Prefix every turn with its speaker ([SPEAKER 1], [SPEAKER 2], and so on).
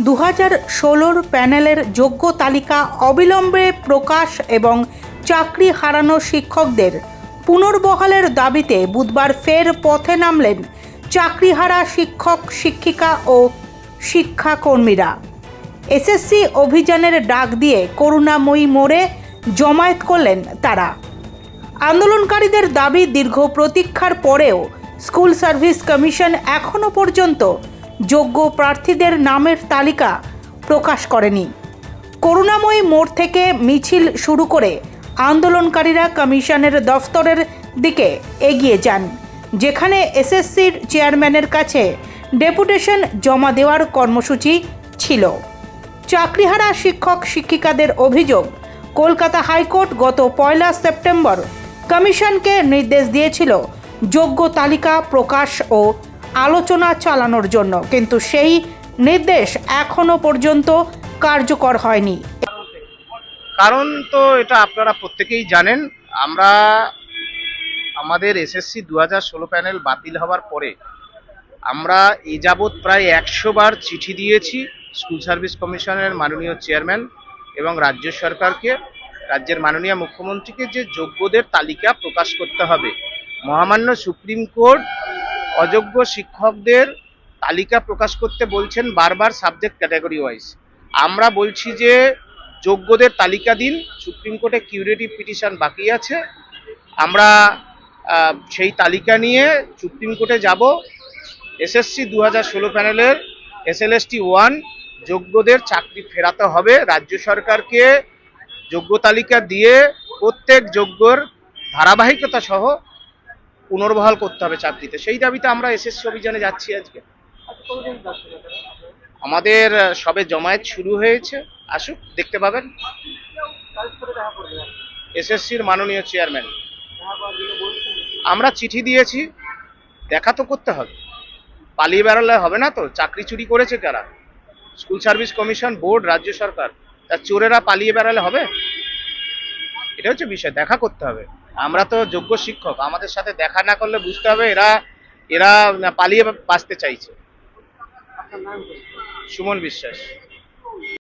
[SPEAKER 1] দু হাজার ষোলোর প্যানেলের যোগ্য তালিকা অবিলম্বে প্রকাশ এবং চাকরি হারানো শিক্ষকদের পুনর্বহালের দাবিতে বুধবার ফের পথে নামলেন চাকরিহারা শিক্ষক, শিক্ষিকা ও শিক্ষাকর্মীরা। এসএসসি অভিযানের ডাক দিয়ে করুণাময়ী মোড়ে জমায়েত করলেন তারা। আন্দোলনকারীদের দাবি দীর্ঘ প্রতীক্ষার পরেও স্কুল সার্ভিস কমিশন এখনও পর্যন্ত যোগ্য প্রার্থীদের নামের তালিকা প্রকাশ করেনি। করুণাময়ী মোড় থেকে মিছিল শুরু করে আন্দোলনকারীরা কমিশনের দফতরের দিকে এগিয়ে যান, যেখানে এসএসসির চেয়ারম্যানের কাছে ডেপুটেশন জমা দেওয়ার কর্মসূচি ছিল। চাকরিহারা শিক্ষক শিক্ষিকাদের অভিযোগ, কলকাতা হাইকোর্ট গত পয়লা সেপ্টেম্বর কমিশনকে নির্দেশ দিয়েছিল যোগ্য তালিকা প্রকাশ ও আলোচনা চালানোর জন্য, কিন্তু সেই নির্দেশ এখনও পর্যন্ত কার্যকর হয়নি।
[SPEAKER 2] কারণ তো এটা আপনারা প্রত্যেকেই জানেন, আমরা আমাদের এসএসসি দু হাজার ষোলো প্যানেল বাতিল হওয়ার পরে আমরা এ যাবৎ প্রায় একশো বার চিঠি দিয়েছি স্কুল সার্ভিস কমিশনের মাননীয় চেয়ারম্যান এবং রাজ্য সরকারকে। রাজ্যের মাননীয় মুখ্যমন্ত্রীকে যে যোগ্যদের তালিকা প্রকাশ করতে হবে, মহামান্য সুপ্রিম কোর্ট অযোগ্য শিক্ষকদের তালিকা প্রকাশ করতে বলছেন বারবার সাবজেক্ট ক্যাটাগরি ওয়াইজ আমরা বলছি যে, যোগ্যদের তালিকা দিন, সুপ্রিম কোর্টে কিউরেটিভ পিটিশন বাকি আছে। আমরা সেই তালিকা নিয়ে সুপ্রিম কোর্টে যাব। এসএসসি দু হাজার ষোলো প্যানেলের এসএলএসটি ওয়ান, যোগ্যদের চাকরি ফেরাতে হবে। রাজ্য সরকারকে যোগ্য তালিকা দিয়ে প্রত্যেক যোগ্যর ধারাবাহিকতা সহ পুনর্বহাল করতে হবে চাকরিতে সেই দাবিতে আমরা এসএসসি অভিযানে যাচ্ছি আজকে। আমাদের সবে জমায়েত শুরু হয়েছে। আসুক, দেখতে পাবেন। এসএসসির মাননীয় চেয়ারম্যান। আমরা চিঠি দিয়েছি, দেখা তো করতে হবে। পালিয়ে বেড়ালে হবে না তো? চাকরি চুরি করেছে কারা? স্কুল সার্ভিস কমিশন, বোর্ড, রাজ্য সরকার। তার চোরেরা পালিয়ে বেড়ালে হবে? এটা হচ্ছে বিষয়, দেখা করতে হবে। আমরা তো যোগ্য শিক্ষক, আমাদের সাথে দেখা না করলে বুঝতে হবে এরা এরা পালিয়ে বাঁচতে চাইছে। সুমন বিশ্বাস।